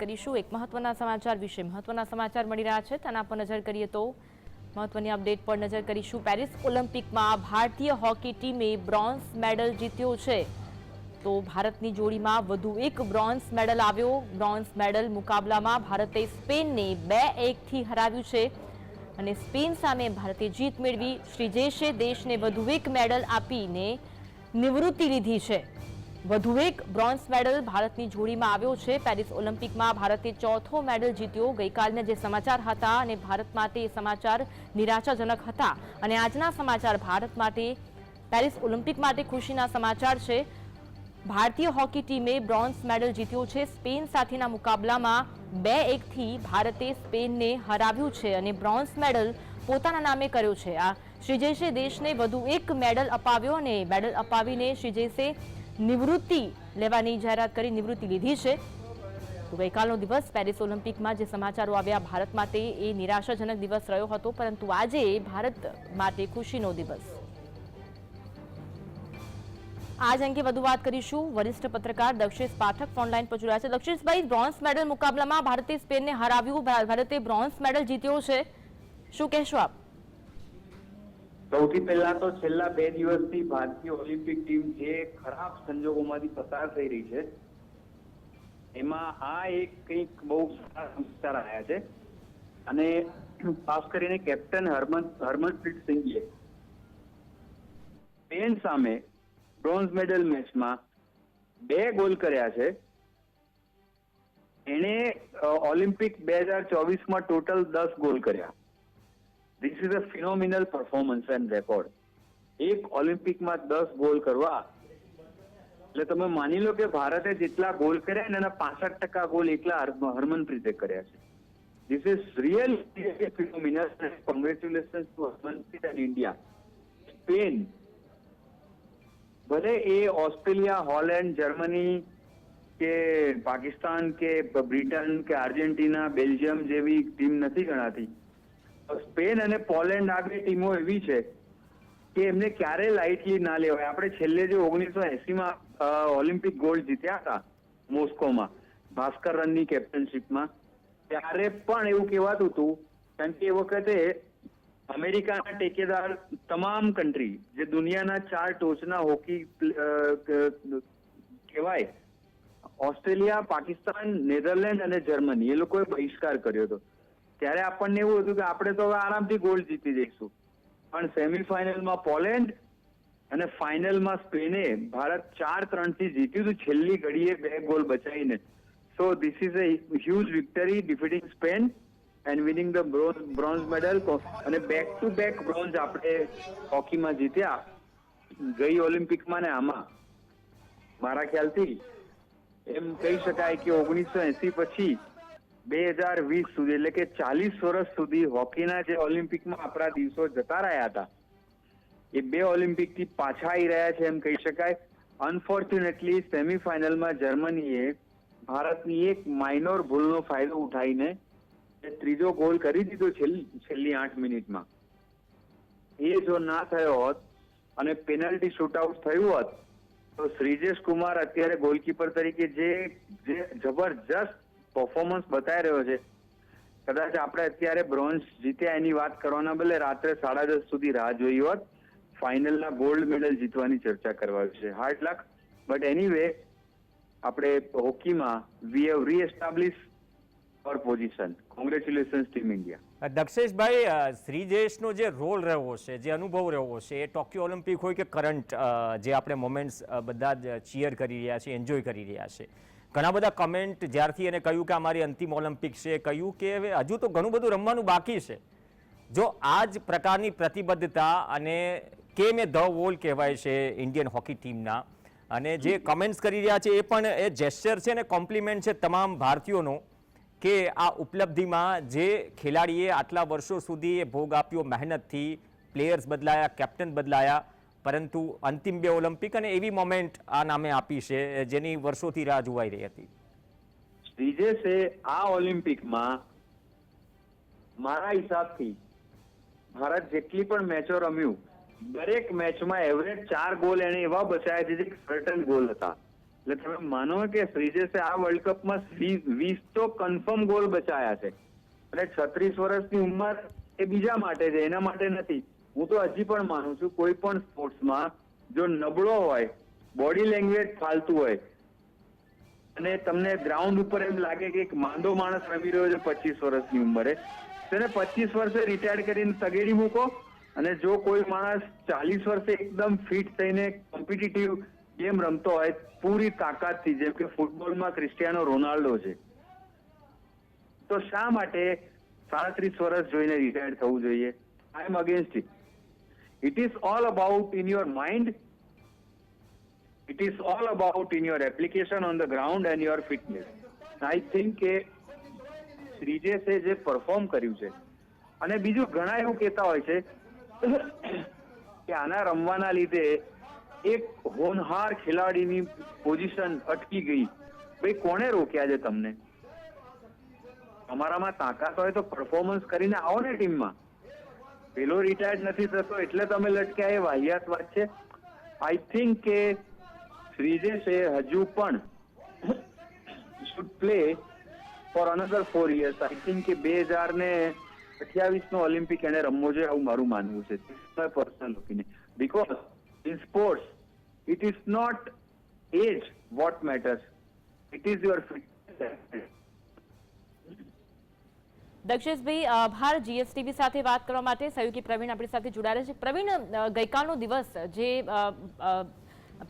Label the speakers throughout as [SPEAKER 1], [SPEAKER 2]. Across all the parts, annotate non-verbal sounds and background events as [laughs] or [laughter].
[SPEAKER 1] કરીશું એક મહત્વના સમાચાર વિશે. મહત્વના સમાચાર મળી રહ્યા છે. તેના પર નજર કરીએ તો મહત્વની અપડેટ પર નજર કરીશું. પેરિસ ઓલિમ્પિકમાં ભારતીય હોકી ટીમે બ્રોન્ઝ મેડલ જીત્યો છે. તો ભારતની જોડીમાં વધુ એક બ્રોન્ઝ મેડલ આવ્યો. બ્રોન્ઝ મેડલ મુકાબલામાં ભારતે સ્પેનને બે એકથી હરાવ્યું છે. અને સ્પેન સામે ભારતે જીત મેળવી. શ્રીજેશે દેશને વધુ એક મેડલ આપીને નિવૃત્તિ લીધી છે. વધુ એક બ્રોન્ઝ મેડલ ભારતની જોડીમાં આવ્યો છે. પેરિસ ઓલિમ્પિકમાં ભારતે ચોથો મેડલ જીત્યો. ગઈકાલના જે સમાચાર હતા અને ભારત માટે એ સમાચાર નિરાશાજનક હતા. અને આજના સમાચાર ભારત માટે, પેરિસ ઓલિમ્પિક માટે ખુશીના સમાચાર છે. ભારતીય હોકી ટીમે બ્રોન્ઝ મેડલ જીત્યો છે. સ્પેન સાથેના મુકાબલામાં બે એકથી ભારતે સ્પેનને હરાવ્યું છે અને બ્રોન્ઝ મેડલ પોતાના નામે કર્યો છે. આ શ્રીજેશે દેશને વધુ એક મેડલ અપાવ્યો અને મેડલ અપાવીને શ્રીજેશે નિવૃત્તિ લેવાની જાહેરાત કરી, નિવૃત્તિ લીધી છે. તો ગઈકાલનો દિવસ પેરિસ ઓલિમ્પિકમાં જે સમાચારો આવ્યા, ભારત માટે એ નિરાશાજનક દિવસ રહ્યો હતો, પરંતુ આજે ભારત માટે ખુશીનો દિવસ. આજ અંગે વધુ વાત કરીશું. વરિષ્ઠ પત્રકાર દક્ષેશ પાઠક ફોનલાઈન પર જોડાયા છે. દક્ષેશભાઈ, બ્રોન્ઝ મેડલ મુકાબલામાં ભારતે સ્પેનને હરાવ્યું. ભારતે બ્રોન્ઝ મેડલ જીત્યો છે. શું કહેશો આપ?
[SPEAKER 2] સૌથી પહેલા તો છેલ્લા બે દિવસથી ભારતીય ઓલિમ્પિક ટીમ જે ખરાબ સંજોગોમાંથી પસાર થઈ રહી છે, એમાં આ એક કંઈક બહુ સારા સમાચાર આવ્યા છે. અને ખાસ કરીને કેપ્ટન હરમન, હરમનપ્રીત સિંઘે સ્પેન સામે બ્રોન્ઝ મેડલ મેચમાં બે ગોલ કર્યા છે. એણે ઓલિમ્પિક બે હજાર ચોવીસમાં ટોટલ દસ ગોલ કર્યા. This is a phenomenal performance and record એક ઓલિમ્પિકમાં દસ ગોલ કરવા. એટલે તમે માની લો કે ભારતે જેટલા ગોલ કર્યા ને એના પાસઠ ટકા ગોલ એકલા હર- હરમનપ્રીતે કર્યા છે. This is real phenomenal congratulation to Harmanpreet and India Spain ભલે એ ઓસ્ટ્રેલિયા, હોલેન્ડ, જર્મની કે પાકિસ્તાન કે બ્રિટન કે આર્જેન્ટિના, બેલ્જિયમ જેવી ટીમ નથી ગણાતી સ્પેન અને પોલેન્ડ આ બે ટીમો એવી છે કે એમને ક્યારે લાઇટલી ના લેવાય. આપણે છેલ્લે જે ઓગણીસો એસીમાં ઓલિમ્પિક ગોલ્ડ જીત્યા હતા મોસ્કોમાં, ભાસ્કર રનની કેપ્ટનશીપમાં, ત્યારે પણ એવું કહેવાતું હતું કારણ કે એ વખતે અમેરિકાના ટેકેદાર તમામ કન્ટ્રી જે દુનિયાના ચાર ટોચના હોકી કહેવાય, ઓસ્ટ્રેલિયા, પાકિસ્તાન, નેધરલેન્ડ અને જર્મની, એ લોકોએ બહિષ્કાર કર્યો હતો. ત્યારે આપણને એવું હતું કે આપણે તો હવે આરામથી ગોલ્ડ જીતી જઈશું. પણ સેમીફાઇનલમાં પોલેન્ડ અને ફાઇનલમાં સ્પેને ભારત ચાર ત્રણથી જીત્યું હતું. છેલ્લી ઘડીએ બે goal બચાવીને. So this is a huge victory defeating Spain and winning the bronze bronze medal અને બેક ટુ બેક બ્રોન્ઝ આપણે હોકીમાં જીત્યા. ગઈ ઓલિમ્પિકમાં ને આમાં. મારા ખ્યાલથી એમ કહી શકાય કે ઓગણીસો એસી પછી બે હજાર વીસ સુધી, એટલે કે ચાલીસ વર્ષ સુધી હોકીના જે ઓલિમ્પિકમાં આપણા દિવસો જતા રહ્યા હતા, એ બે ઓલિમ્પિકથી પાછા આવી રહ્યા છે એમ કહી શકાય. અનફોર્ચ્યુનેટલી સેમીફાઇનલમાં જર્મનીએ ભારતની એક માઇનોર ભૂલનો ફાયદો ઉઠાવીને ત્રીજો ગોલ કરી દીધો છેલ્લી આઠ મિનિટમાં. એ જો ના થયો હોત અને પેનલ્ટી શૂટઆઉટ થયું હોત, તો શ્રીજેશ કુમાર અત્યારે ગોલકીપર તરીકે જે જબરજસ્ત પરફોર્મન્સ બતાવી રહ્યો છે. કદાચ આપણે અત્યારે બ્રોન્ઝ જીત્યા એની વાત કરવાના બદલે રાત્રે સાડા દસ સુધી રાહ જોઈ હોત. ફાઇનલના ગોલ્ડ મેડલ જીતવાની ચર્ચા કરવા વિશે હાર્ડ લક બટ એનીવે આપણે હોકીમાં we have reestablish our position congratulation team India
[SPEAKER 3] Daksheshbhai શ્રીજેશનો જે રોલ રહ્યો છે, જે અનુભવ રહ્યો છે, એ ટોક્યો ઓલિમ્પિક હોય કે કરંટ જે આપણે મોમેન્ટ્સ બધા જ ચીયર કરી રહ્યા છે એન્જોય કરી રહ્યા છે. ઘણા બધા કમેન્ટ જ્યારથી એને કહ્યું કે અમારી અંતિમ ઓલિમ્પિક છે, કહ્યું કે હવે હજુ તો ઘણું બધું રમવાનું બાકી છે. જો આ જ પ્રકારની પ્રતિબદ્ધતા અને કેમ એ ધ વોલ કહેવાય છે ઇન્ડિયન હોકી ટીમના અને જે કમેન્ટ્સ કરી રહ્યા છે એ પણ એ જેસ્ચર છે ને કોમ્પ્લિમેન્ટ છે તમામ ભારતીયોનો કે આ ઉપલબ્ધિમાં જે ખેલાડીએ આટલા વર્ષો સુધી એ ભોગ આપ્યો મહેનતથી પ્લેયર્સ બદલાયા કેપ્ટન બદલાયા પરંતુ અંતિમ બે ઓલિમ્પિક અને એવી મોમેન્ટ આ નામે આપી છે, જેની વર્ષોથી રાહ જોવાઈ રહી હતી.
[SPEAKER 2] શ્રીજેશે, આ ઓલિમ્પિકમાં મારા હિસાબથી ભારત જેટલી પણ મેચો રમ્યું, દરેક મેચમાં એવરેજ ચાર ગોલ એને એવા બચાવ્યા છે જે સર્ટન ગોલ હતા. એટલે તમે માનો કે શ્રીજેશે આ વર્લ્ડ કપમાં વીસ તો કન્ફર્મ ગોલ બચાયા છે. અને છત્રીસ વર્ષની ઉંમર એ બીજા માટે છે, એના માટે નથી. હું તો હજી પણ માનું છું, કોઈ પણ સ્પોર્ટ્સમાં જો નબળો હોય બોડી લેંગ્વેજ ફાલતું હોય, અને તમને ગ્રાઉન્ડ ઉપર એમ લાગે કે એક માંદો માણસ રમી રહ્યો છે પચીસ વર્ષની ઉંમરે તેને પચીસ વર્ષે રિટાયર્ડ કરીને તગેડી મૂકો, અને જો કોઈ માણસ ચાલીસ વર્ષે એકદમ ફિટ થઈને કોમ્પિટિટિવ ગેમ રમતો હોય, પૂરી તાકાતથી, જેમ કે ફૂટબોલમાં ક્રિસ્ટિયાનો રોનાલ્ડો છે, તો શા માટે સાડત્રીસ વર્ષ જોઈને રિટાયર થવું જોઈએ? I am against it it is all about in your mind it is all about in your application on the ground and your fitness. I think કે શ્રીજેશે જે પરફોર્મ કર્યું છે. અને બીજું ઘણા એવું કહેતા હોય છે કે આના રમવાના લીધે એક હોનહાર ખેલાડીની પોઝિશન અટકી ગઈ. ભાઈ, કોણે રોક્યા છે તમને? અમારામાં તાકાત હોય તો પરફોર્મન્સ કરીને આવો ને ટીમમાં પેલો રિટાયર્ડ નથી થતો એટલે તમે લટક્યા, એ વાહિયાત વાત છે. આઈ થિંક કે શ્રીજેશે હજુ પણ should play for another four years I think કે બે હજાર ને અઠ્યાવીસ નો ઓલિમ્પિક એને રમવો જોઈએ આવું મારું માનવું છે. Personal opinion because in sports it is not age what matters it is your fitness
[SPEAKER 1] Daksheshbhai આભાર જીએસટીવી સાથે વાત કરવા માટે સહયોગી પ્રવીણ આપણી સાથે જોડાયેલા છે. પ્રવીણ ગઈકાલનો દિવસ જે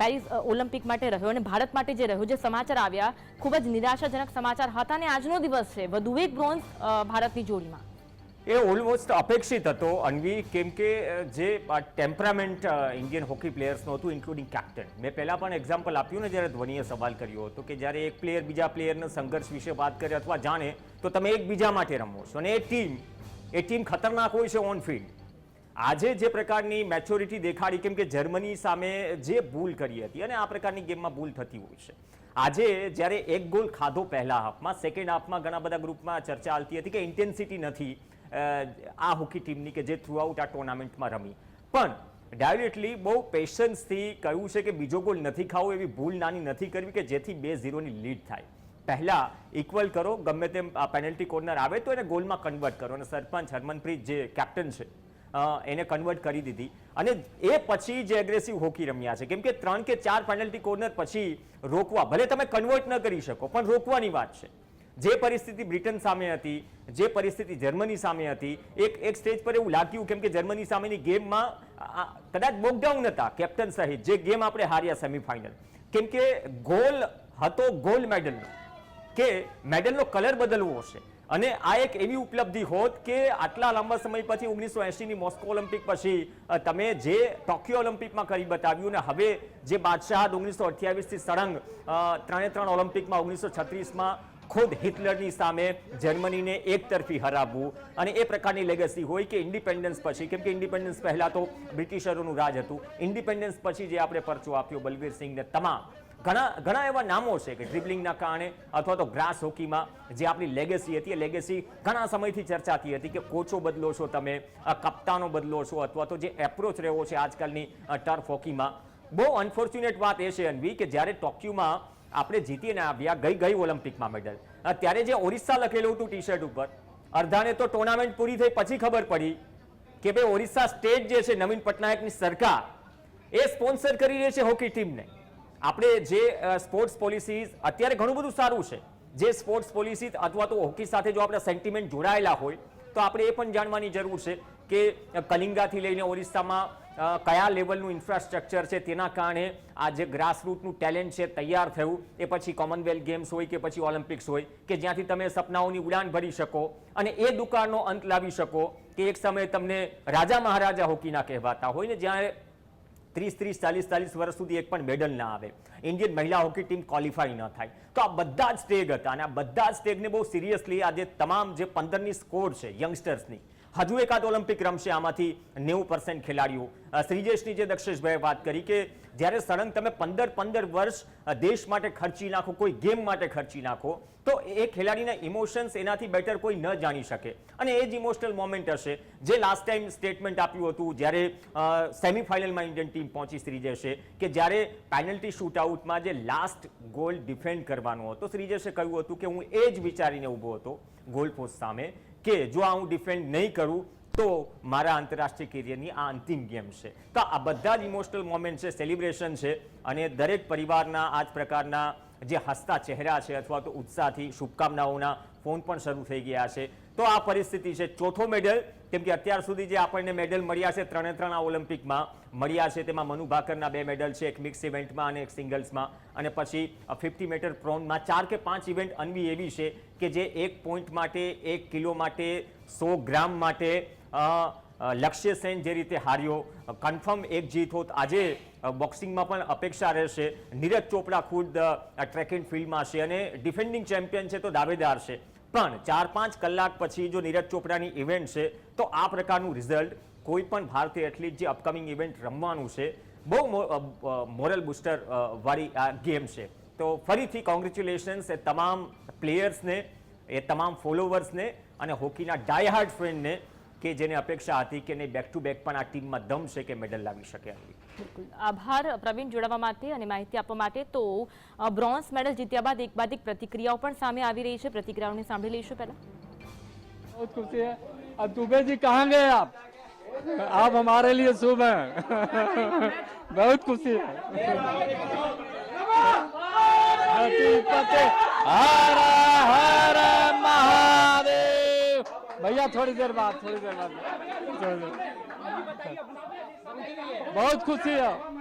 [SPEAKER 1] પેરિસ ઓલિમ્પિક માટે રહ્યો અને ભારત માટે જે રહ્યો, જે સમાચાર આવ્યા, ખૂબ જ નિરાશાજનક સમાચાર હતા અને આજનો દિવસ છે. વધુ એક બ્રોન્ઝ ભારતની જોડીમાં.
[SPEAKER 3] એ ઓલમોસ્ટ અપેક્ષિત હતો. અન્વી, કેમ કે જે ટેમ્પરામેન્ટ ઇન્ડિયન હોકી પ્લેયર્સનું હતું ઇન્ક્લુડિંગ કેપ્ટન મેં પહેલાં પણ એક્ઝામ્પલ આપ્યું ને જ્યારે ધોનીએ સવાલ કર્યો હતો કે જ્યારે એક પ્લેયર બીજા પ્લેયરના સંઘર્ષ વિશે વાત કરે અથવા જાણે, તો તમે એકબીજા માટે રમો છો. અને એ ટીમ એ ટીમ ખતરનાક હોય છે ઓન ફિલ્ડ આજે જે પ્રકારની મેચ્યોરિટી દેખાડી, કેમ કે જર્મની સામે જે ભૂલ કરી હતી અને આ પ્રકારની ગેમમાં ભૂલ થતી હોય છે. આજે જ્યારે એક ગોલ ખાધો પહેલા હાફમાં સેકન્ડ હાફમાં ઘણા બધા ગ્રુપમાં ચર્ચા ચાલતી હતી કે ઇન્ટેન્સિટી નથી આ હોકી ટીમની કે જે થ્રુઆઉટ આ ટુર્નામેન્ટમાં રમી. પણ ડાયરેક્ટલી બહુ પેશન્સથી કહ્યું છે કે બીજો ગોલ નથી ખાવો એવી ભૂલ નાની નથી કરવી કે જેથી બે ઝીરોની લીડ થાય. પહેલાં ઇક્વલ કરો, ગમે તેમ પેનલ્ટી કોર્નર આવે તો એને ગોલમાં કન્વર્ટ કરો. અને સરપંચ હરમનપ્રીત જે કેપ્ટન છે એને કન્વર્ટ કરી દીધી. અને એ પછી જે એગ્રેસિવ હોકી રમ્યા છે, કેમ કે ત્રણ કે ચાર પેનલ્ટી કોર્નર પછી રોકવા, ભલે તમે કન્વર્ટ ન કરી શકો, પણ રોકવાની વાત છે. જે પરિસ્થિતિ બ્રિટન સામે હતી, જે પરિસ્થિતિ જર્મની સામે હતી, એક એક સ્ટેજ પર એવું લાગ્યું કેમ કે જર્મની સામેની ગેમમાં કદાચ બોકડાઉન હતા કેપ્ટન સહિત, જે ગેમ આપણે હાર્યા સેમિફાઇનલ. કેમ કે ગોલ હતો ગોલ્ડ મેડલનો, કે મેડલનો કલર બદલવો હશે. અને આ એક એવી ઉપલબ્ધિ હોત કે આટલા લાંબા સમય પછી ઓગણીસો એંશીની મોસ્કો ઓલિમ્પિક પછી તમે જે ટોક્યો ઓલિમ્પિકમાં કરી બતાવ્યું ને હવે જે બાદશાહ ઓગણીસો અઠ્યાવીસથી સળંગ ત્રણે ત્રણ ઓલિમ્પિકમાં ઓગણીસો છત્રીસમાં ખુદ હિટલરની સામે જર્મનીને એક તરફી હરાવવું અને એ પ્રકારની લેગસી હોય કે ઇન્ડિપેન્ડન્સ પછી, કેમ કે ઇન્ડિપેન્ડન્સ પહેલાં તો બ્રિટિશરોનું રાજ હતું. ઇન્ડિપેન્ડન્સ પછી જે આપણે પરચો આપ્યો બલવીર સિંહને, તમામ ઘણા ઘણા એવા નામો છે કે ડ્રિબલિંગના કારણે અથવા તો ગ્રાસ હોકીમાં જે આપણી લેગેસી હતી, એ લેગેસી ઘણા સમયથી ચર્ચાતી હતી કે કોચો બદલો છો તમે કપ્તાનો બદલો છો અથવા તો જે એપ્રોચ રહ્યો છે આજકાલની ટર્ફ હોકીમાં બહુ અનફોર્ચ્યુનેટ વાત એ છે, અનવી, કે જ્યારે ટોક્યુમાં આપણે જીતીને આવ્યા, ગઈ ગઈ ઓલિમ્પિકમાં મેડલ ત્યારે જે ઓરિસ્સા લખેલું હતું ટી શર્ટ ઉપર, અર્ધાને તો ટુર્નામેન્ટ પૂરી થઈ પછી ખબર પડી કે ભાઈ ઓરિસ્સા સ્ટેટ જે છે નવીન પટનાયકની સરકાર, એ સ્પોન્સર કરી રહી છે હોકી ટીમને આપણે જે સ્પોર્ટ્સ પોલિસીઝ અત્યારે ઘણું બધું સારું છે. જે સ્પોર્ટ્સ પોલિસી અથવા તો હોકી સાથે જો આપણા સેન્ટિમેન્ટ જોડાયેલા હોય, તો આપણે એ પણ જાણવાની જરૂર છે કે કલિંગાથી લઈને ઓરિસ્સામાં કયા લેવલનું ઇન્ફ્રાસ્ટ્રક્ચર છે તેના કારણે આ જે ગ્રાસરૂટનું ટેલેન્ટ છે તૈયાર થયું, એ પછી કોમનવેલ્થ ગેમ્સ હોય કે પછી ઓલિમ્પિક્સ હોય, કે જ્યાંથી તમે સપનાઓની ઉડાન ભરી શકો અને એ દુકાળનો અંત લાવી શકો કે એક સમયે તમને રાજા મહારાજા હોકીના કહેવાતા હોય ને જ્યાં ત્રીસ ત્રીસ, ચાલીસ ચાલીસ વર્ષ સુધી એક પણ મેડલ ના આવે. ઇન્ડિયન મહિલા હોકી ટીમ ક્વોલિફાય ન થાય. તો આ બધા જ સ્ટેગ હતા અને આ બધા જ સ્ટેગને બહુ સિરિયસલી આજે તમામ જે પંદરની સ્કોર છે યંગસ્ટર્સની હજુ એકાદ ઓલિમ્પિક રમશે, આમાંથી નેવું પર્સન્ટ ખેલાડીઓ. શ્રીજેશની જે દક્ષેશભાઈએ વાત કરી કે જ્યારે સળંગ તમે પંદર પંદર વર્ષ દેશ માટે ખર્ચી નાખો, કોઈ ગેમ માટે ખર્ચી નાખો, તો એ ખેલાડીના ઇમોશન્સ એનાથી બેટર કોઈ ન જાણી શકે. અને એ જ ઇમોશનલ મોમેન્ટ હશે. જે લાસ્ટ ટાઈમ સ્ટેટમેન્ટ આપ્યું હતું, જ્યારે સેમિફાઇનલમાં ઇન્ડિયન ટીમ પહોંચી શ્રીજેશે કે જ્યારે પેનલ્ટી શૂટઆઉટમાં જે લાસ્ટ ગોલ ડિફેન્ડ કરવાનો હતો શ્રીજેશે કહ્યું હતું કે હું એ જ વિચારીને ઊભો હતો ગોલ પોસ્ટ સામે કે જો આ હું ડિફેન્ડ નહીં કરું, તો મારા આંતરરાષ્ટ્રીય કેરિયરની આ અંતિમ ગેમ છે. તો આ બધા જ ઇમોશનલ મોમેન્ટ છે સેલિબ્રેશન છે, અને દરેક પરિવારના આ જ પ્રકારના જે હસતા ચહેરા છે અથવા તો ઉત્સાહથી શુભકામનાઓના ફોન પણ શરૂ થઈ ગયા છે. તો આ પરિસ્થિતિ છે. ચોથો મેડલ, કેમ કે અત્યાર સુધી જે આપણને મેડલ મળ્યા છે ત્રણે ત્રણ આ ઓલિમ્પિકમાં, મળ્યા છે તેમાં મનુ ભાકરના બે મેડલ છે, એક મિક્સ ઇવેન્ટમાં અને એક સિંગલ્સમાં. અને પછી ફિફ્ટી મીટર પ્રોનમાં ચાર કે પાંચ ઇવેન્ટ અનવી એવી છે કે જે એક પોઈન્ટ માટે, એક કિલો માટે, સો ગ્રામ માટે લક્ષ્ય સેન જે રીતે હાર્યો કન્ફર્મ એક જીત હોત. આજે બોક્સિંગમાં પણ અપેક્ષા રહેશે. નીરજ ચોપડા ખુદ ટ્રેક એન્ડ ફિલ્ડમાં છે અને ડિફેન્ડિંગ ચેમ્પિયન છે તો દાવેદાર છે. પણ ચાર પાંચ કલાક પછી જો નીરજ ચોપડાની ઇવેન્ટ છે, તો આ પ્રકારનું રિઝલ્ટ કોઈ પણ ભારતીય એથ્લીટ જે અપકમિંગ ઇવેન્ટ રમવાનું છે, બહુ મોરલ બુસ્ટર વાળી આ ગેમ છે. તો ફરીથી કોંગ્રેચ્યુલેશન્સ એ તમામ પ્લેયર્સને એ તમામ ફોલોવર્સને અને હોકીના ડાયહાર્ડ ફ્રેન્ડને કે જેને અપેક્ષા હતી કે નહીં બેક ટુ બેક પણ આ ટીમમાં દમ છે કે મેડલ લાવી શકે એમ
[SPEAKER 1] બિલકુલ આભાર પ્રવીણ જોડાવા માટે અને માહિતી આપવા માટે તો અ, બ્રોન્ઝ મેડલ જીત્યા બાદ એક બાદ એક પ્રતિક્રિયાઓ પણ સામે આવી રહી છે પ્રતિક્રિયાઓને સાંભળી લઈશું પહેલા
[SPEAKER 4] बहुत खुशी है अब दुबे जी कहाँ गए आप आप हमारे लिए शुभ हैं [laughs] बहुत खुशी है पति हर हर महादेव भैया थोड़ी देर बाद थोड़ी देर बाद थोड़ी देर बहुत खुशी है